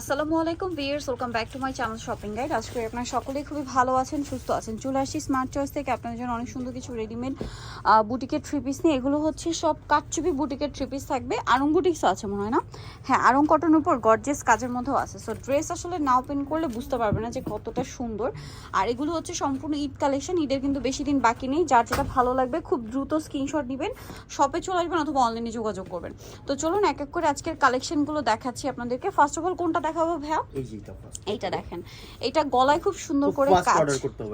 আসসালামু আলাইকুম viewers welcome back to my channel shopping guide. আজকে আপনারা সকলেই খুবই ভালো আছেন, সুস্থ আছেন। চলে আসছি স্মার্ট চয়েস থেকে। আপনাদের জন্য অনেক সুন্দর কিছু রেডিমেড বুটিকের থ্রি পিস নিয়ে। এগুলো হচ্ছে সব কাটচুপি বুটিকের থ্রি পিস থাকবে। আরং বুটিক্সও আছে মনে হয়, না? হ্যাঁ আরং কটনের উপর গর্জেস কাজের মধ্যেও আছে। সো ড্রেস আসলে না ওপেন করলে বুঝতে পারবে না যে কতটা সুন্দর। আর এগুলো হচ্ছে সম্পূর্ণ ঈদ কালেকশন ঈদের কিন্তু বেশি দিন বাকি নেই। যার যেটা ভালো লাগবে, খুব দ্রুত স্ক্রিনশট নেবেন। শপে চলে আসবেন অথবা অনলাইনে যোগাযোগ করবেন। তো চলুন এক এক করে আজকের কালেকশনগুলো দেখাচ্ছি আপনাদেরকে। ফার্স্ট অফ অল কোনটা দেখাবো ভাইয়া। এইটা দেখেন। এটা গলায় খুব সুন্দর করে কাজ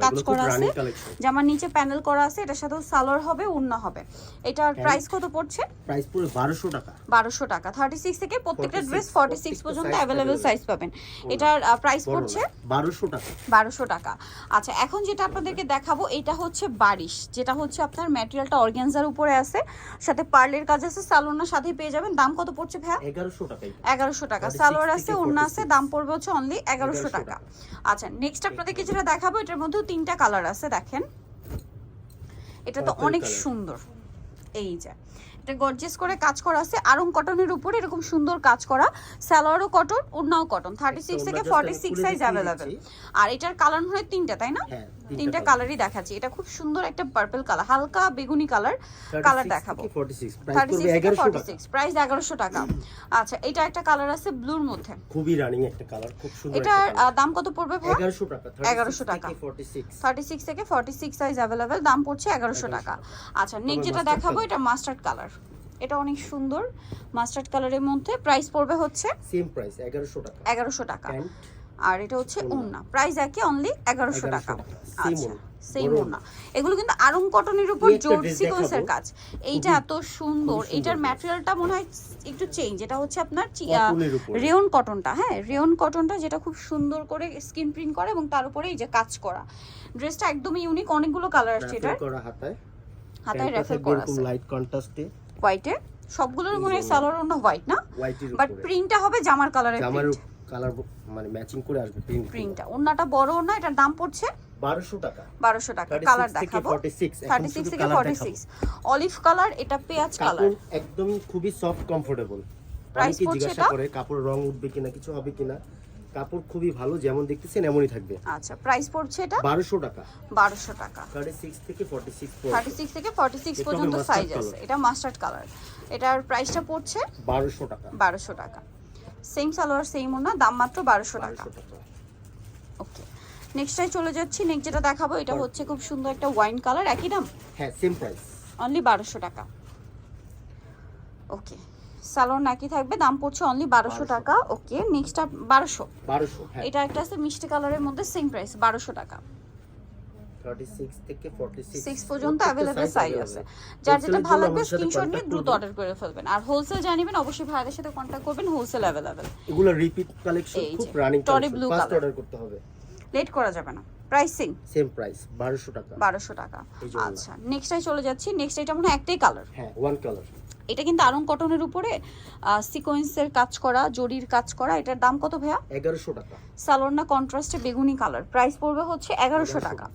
কাজ করা আছে। জামার নিচে প্যানেল করা আছে এটার সাথে সালোয়ার হবে উন্না হবে। এটার। প্রাইস কত পড়ছে? প্রাইস পুরো বারোশো টাকা। বারোশো টাকা। থার্টি সিক্স থেকে প্রত্যেকটা ড্রেস ফর্টি সিক্স প্রত্যেকটা পর্যন্ত size অ্যাভেলেবেল available। সাইজ পাবেন। এটার প্রাইস পড়ছে? বারোশো টাকা। বারোশো টাকা। আচ্ছা এখন যেটা আপনাদেরকে দেখাবো এটা হচ্ছে বারিশ। যেটা হচ্ছে আপনার ম্যাটেরিয়ালটা অর্গ্যানজার উপরে আছে। সাথে পার্লের কাজ আছে সালোনার সাথেই পেয়ে যাবেন। দাম কত পড়ছে ভাইয়া? এগারোশো টাকা এটা। এগারোশো টাকা। সালোয়ার আছে ওড়না আছে দাম পড়বে হচ্ছে অনলি এগারোশো টাকা। আচ্ছা নেক্সট আপনাদের যেটা দেখাবো এটার মধ্যেও তিনটা কালার আছে দেখেন। এটা তো অনেক সুন্দর। এই যে এটা গর্জিয়াস করে কাজ করা আছে আরং কটনের উপরে এরকম সুন্দর কাজ করা। সালোয়ারও কটন ওড়নাও কটন থার্টি সিক্স থেকে ফর্টি সিক্স সাইজ অ্যাভেলেবেল আর এটার কালার হয় তিনটা তাই না? হ্যাঁ, তিনটা কালারই দেখাচ্ছি। এটা খুব সুন্দর একটা পার্পল কালার হালকা বেগুনি কালার কালার দেখাবো। 46 প্রাইস থার্টি সিক্স 1100 ফর্টি টাকা। সিক্স প্রাইস এগারোশো টাকা। আচ্ছা এটা একটা কালার আছে ব্লুর মধ্যে। খুবই রানিং একটা কালার খুব সুন্দর এটার দাম কত পড়বে ভাই? এগারোশো টাকা 1100 টাকা। থার্টি সিক্স থেকে ফর্টি সিক্স সাইজ অ্যাভেলেবেল দাম পড়ছে এগারোশো টাকা। আচ্ছা নেক্সট যেটা দেখাবো এটা মাস্টার্ড কালার এটা অনেক সুন্দর মাস্টার্ড কালারের মধ্যে প্রাইস পড়বে হচ্ছে সেম প্রাইস এগারোশো টাকা। এগারোশো টাকা। আর এটা হচ্ছে ওড়না। প্রাইস একই অনলি এগারোশো টাকা। আচ্ছা। সেম বড় এগুলো কিন্তু আরং কটনের উপর জোর সিকোয়েন্সের কাজ। এইটা এত সুন্দর। সুন্দর ম্যাটেরিয়ালটা মনে হয় একটু চেঞ্জ এটা হচ্ছে আপনার রেয়ন কটনটা হ্যাঁ রেয়ন কটনটা যেটা খুব সুন্দর করে স্কিন প্রিন্ট করে এবং তার উপরে এই যে কাজ করা। ড্রেসটা একদমই ইউনিক অনেকগুলো কালার আসছে রাফেল এটার। হাতায়। হাতায় রেফার করা আছে। লাইট কন্ট্রাস্টে হোয়াইটে সবগুলোর মনে হয় সালোয়ার অন্য হোয়াইট না? বাট প্রিন্টটা হবে জামার কালারের প্রিন্ট কালার মানে ম্যাচিং করে আসবে প্রিন্ট প্রিন্টটা ওন্নাটা বড় না এটার দাম পড়ছে বারোশো টাকা। বারোশো টাকা। কালার দেখাবো। 46 এখন থার্টি শুধু সিক্স থেকে colour ফর্টি দেখাবো। সিক্স অলিভ কালার এটা পেঁয়াজ কালার একদম খুবই সফট কমফোর্টেবল অনেকে পড়ছে জিজ্ঞাসা করে কাপড় রং উঠবে কিনা কিছু হবে কিনা? কাপড় খুবই ভালো যেমন দেখতেছেন এমনই থাকবে। আচ্ছা প্রাইস পড়ছে এটা? বারোশো টাকা। বারোশো টাকা। থার্টি সিক্স থেকে ফর্টি সিক্স থার্টি সিক্স থেকে ফর্টি সিক্স এটা পর্যন্ত সাইজ আছে। এটা মাস্টার্ড কালার এটার প্রাইসটা পড়ছে? বারোশো টাকা। বারোশো টাকা। সেম সালোয়ার সেম ওনা দাম মাত্র বারোশো টাকা। ওকে নেক্সটটাই চলে যাচ্ছি নেক্সট যেটা দেখাবো এটা হচ্ছে খুব সুন্দর একটা ওয়াইন কালার একই দাম? হ্যাঁ সেম প্রাইস অনলি বারোশো টাকা। ওকে সালোয়ার নাকি থাকবে দাম পড়ছে অনলি বারোশো টাকা। ওকে নেক্সট বারোশো। বারোশো হ্যাঁ। এটা একটা আছে মিষ্টি কালারের মধ্যে সেম প্রাইস বারোশো টাকা। থার্টি সিক্স থেকে ফর্টি সিক্স পর্যন্ত অ্যাভেলেবেল সাইজ আছে। যার যেটা ভালো লাগবে স্ক্রিনশট নিয়ে দ্রুত অর্ডার করে ফেলবেন। আর হোলসেল জানিবেন অবশ্যই ভাইদের সাথে করবেন হোলসেল অ্যাভেলেবেল এগুলো রিপিট কালেকশন খুব রানিং টরে collection blue first color। Order করতে হবে। লেট করা যাবে না। প্রাইসিং সেম প্রাইস বারোশো টাকা। বারোশো টাকা। এই যে ওগুলো। আচ্ছা নেক্সটটাই চলে যাচ্ছি। নেক্সট এটা মনে হয় একটাই কালার হ্যাঁ ওয়ান কালার এটা কিন্তু আরং কটনের উপরে সিকোয়েন্সের কাজ করা জরির কাজ করা। এটার দাম কত ভাইয়া? এগারোশো টাকা। সালোয়ার কন্ট্রাস্টে বেগুনি কালার প্রাইস পড়বে হচ্ছে এগারোশো 1100 টাকা।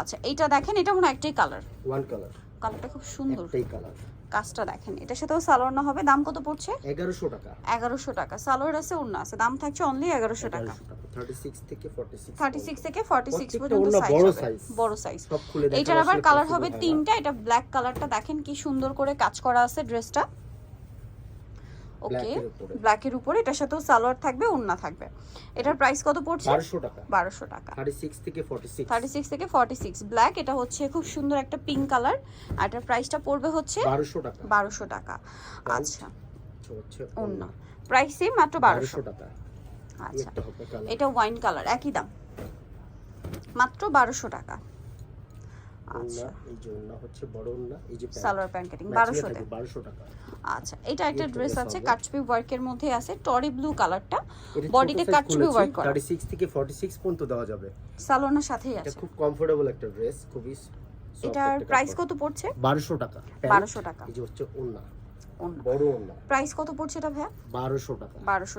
আচ্ছা এইটা দেখেন এটা মনে একটাই কালার ওয়ান কালার কালারটা খুব সুন্দর। একটাই কালার কাজটা দেখেন এটার সাথেও সালোয়ার না হবে। দাম কত পড়ছে? এগারোশো টাকা। এগারোশো টাকা। সালোয়ার আছে ওড়না আছে। দাম থাকছে অনলি এগারোশো টাকা। থার্টি সিক্স থেকে ফর্টি সিক্স থার্টি সিক্স থেকে ফর্টি সিক্স প্রত্যেকটা পর্যন্ত ওড়না সাইজ বড় size। বড় সাইজ সব খুলে দেখা এইটার আবার কালার হবে তিনটা। এটা ব্ল্যাক কালারটা দেখেন কি সুন্দর করে কাজ করা আছে ড্রেসটা ওকে Black এর উপরে। ব্ল্যাকের উপরে। এটার সাথেও সালোয়ার থাকবে ওড়না থাকবে। এটার প্রাইস কত পড়ছে? বারোশো টাকা। বারোশো টাকা। থার্টি সিক্স থেকে ফর্টি সিক্স থার্টি সিক্স থেকে ফর্টি সিক্স ব্ল্যাক এটা হচ্ছে খুব সুন্দর একটা পিঙ্ক কালার আর এটার প্রাইসটা পড়বে হচ্ছে বারোশো টাকা। বারোশো টাকা। আচ্ছা। হচ্ছে ওড়না। প্রাইস সেম মাত্র বারোশো। বারোশো টাকা। আচ্ছা। এটা ওয়াইন কালার একই দাম। মাত্র বারোশো টাকা। আচ্ছা ওড়না এই যে ওড়না হচ্ছে বড় ওড়না এই যে সালোয়ার প্যান্ট কাটিং টাকা। আচ্ছা এটা একটা ড্রেস আছে হবে। কাটচুপি ওয়ার্কের মধ্যে আছে টরি ব্লু কালারটা বডিতে কাটচুপি ওয়ার্ক করা। থেকে ফর্টি সিক্স পর্যন্ত দেওয়া যাবে। সালোনার সাথেই এটা আছে। খুব কমফোর্টেবল একটা ড্রেস খুবই এটার প্রাইস কত পড়ছে? টাকা। টাকা। এই যে হচ্ছে ওড়না প্রাইস কত পড়ছে এটা ভাইয়া? টাকা।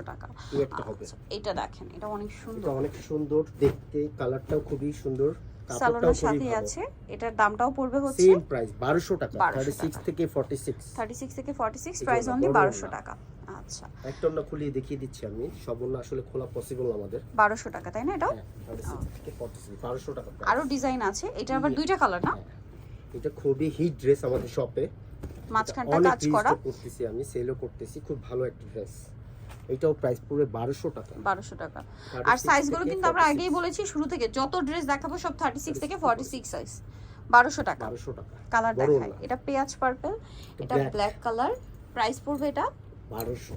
টাকা। হবে। আচ্ছা, এটা দেখেন এটা অনেক সুন্দর। অনেক সুন্দর দেখতে কালারটাও খুবই সুন্দর। সালোনার সাথেই আছে। এটার দামটাও পড়বে হচ্ছে সেম প্রাইস বারোশো টাকা 1200 থার্টি সিক্স থেকে ফর্টি সিক্স থার্টি সিক্স থেকে ফর্টি সিক্স এই যে প্রাইস ওড়না, অনলি বড় বারোশো ওড়না। টাকা। আচ্ছা। আচ্ছা একটা অন্য খুলিয়ে দেখিয়ে দিচ্ছি আমি। সব অন্য আসলে খোলা পসিবল আমাদের। বারোশো টাকা তাই না এটা? হ্যাঁ 36 থেকে 46 বারোশো টাকা price। আরও ডিজাইন আছে। এটা আবার দুইটা কালার না? হ্যাঁ। এটা খুবই হিট ড্রেস আমাদের শপে মাঝখানটা কাজ করা। করতেছি আমি সেলও করতেছি। খুব ভালো একটা ড্রেস এটাও প্রাইস পড়বে বারোশো টাকা। বারোশো টাকা। আর সাইজগুলো কিন্তু আমরা আগেই বলেছি শুরু থেকে যত ড্রেস দেখাবো সব থার্টি সিক্স থেকে ফর্টি সিক্স সাইজ বারোশো টাকা। বারোশো টাকা। কালার দেখায় এটা পেঁয়াজ পার্পল এটা ব্ল্যাক কালার প্রাইস পড়বে এটা বারোশো।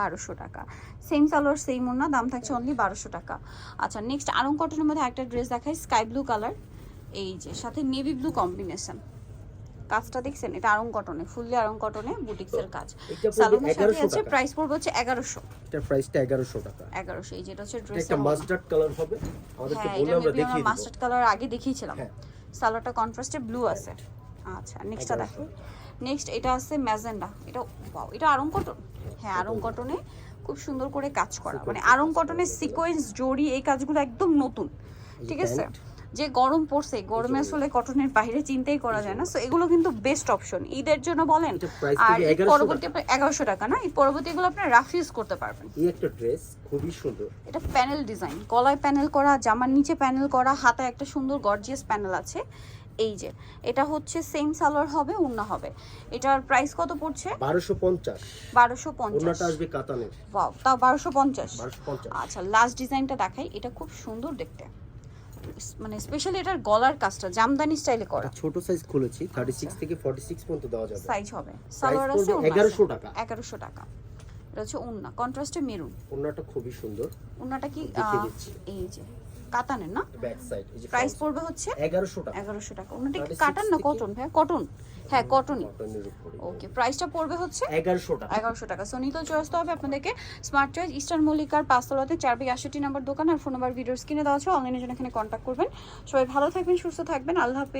বারোশো টাকা। সেম সালোয়ার সেম ওনা দাম থাকছে অনলি বারোশো টাকা। আচ্ছা নেক্সট আরং কটনের মধ্যে একটা ড্রেস দেখাই স্কাই ব্লু কালার এই যে সাথে নেভি ব্লু কম্বিনেশন কাজটা দেখছেন? এটা আরং কটনে ফুললি আরং কটনে বুটিক্সের কাজ। এটা সালোনের সাথে আছে প্রাইস পড়বে হচ্ছে এগারোশো। এটার প্রাইসটা এগারোশো টাকা। এগারোশো এই যেটা হচ্ছে এটা ড্রেস একটা মাস্টার্ড কালার হবে। আমাদেরকে হ্যাঁ বলে এটা আমরা দেখিয়ে দিব। মাস্টার্ড কালার আগে দেখিয়েছিলাম। হ্যাঁ। সালোয়ারটা কন্ট্রাস্টে ব্লু আছে। আচ্ছা নেক্সটটা দেখো। নেক্সট এটা আছে ম্যাজেন্ডা এটা ওয়াও এটা আরং কটন হ্যাঁ আরং কটনে। খুব সুন্দর করে কাজ করা। মানে আরং কটনের সিকোয়েন্স জড়ি এই কাজগুলো একদম নতুন। ঠিক আছে? যে গরম পড়ছে গরমে আসলে কটনের বাইরে চিন্তাই করা যায় না। সো এগুলো কিন্তু বেস্ট অপশন ঈদের জন্য বলেন আর পড়বে ঈদ 1100 পরবর্তী এগারোশো টাকা না? এই পরবর্তী এগুলো আপনার রাফ ইউজ করতে পারবেন। এই একটা ড্রেস খুবই সুন্দর। এটা প্যানেল ডিজাইন গলায় প্যানেল করা জামার নিচে প্যানেল করা হাতায় একটা সুন্দর গর্জিয়াস প্যানেল আছে। এই যে এটা হচ্ছে সেম সালোয়ার হবে ওন্না হবে। এটার প্রাইস কত পড়ছে? বারোশো পঞ্চাশ। বারোশো পঞ্চাশ। আসবে কাতানের। বাও তাও বারোশো পঞ্চাশ। বারোশো পঞ্চাশ। আচ্ছা লাস্ট ডিজাইনটা দেখাই। এটা খুব সুন্দর দেখতে। মানে স্পেশালি এটার গলার কাজটা জামদানি স্টাইলে করা। ছোট সাইজ খুলেছি থার্টি সিক্স থেকে ফর্টি সিক্স পর্যন্ত দেওয়া যাবে। সাইজ হবে। সালোয়ার আছে 1100 টাকা। 1100 টাকা। এটা হচ্ছে উন্না। কন্ট্রাস্টে মেরুন উন্নাটা খুবই সুন্দর। উন্নাটা কি এই যে কাতানের না? ব্যাক সাইড এই যে প্রাইস পড়বে হচ্ছে 1100 টাকা। 1100 টাকা। উন্নাটা কি 36 কাটান না কটন ভাই কটন হ্যাঁ কটনই ওকে প্রাইসটা পড়বে হচ্ছে এগারোশো টাকা। এগারোশো টাকা। সো নিতে চলে হবে আপনাদেরকে স্মার্ট চয়েস ইস্টার্ন মল্লিকার পাঁচতলাতে চার বাই আষট্টি নাম্বার দোকান আর ফোন নাম্বার ভিডিওর স্ক্রিনে দেওয়া আছে। অনলাইনের জন্য এখানে কন্ট্যাক্ট করবেন। সবাই ভালো থাকবেন সুস্থ থাকবেন। আল্লাহ হাফেজ।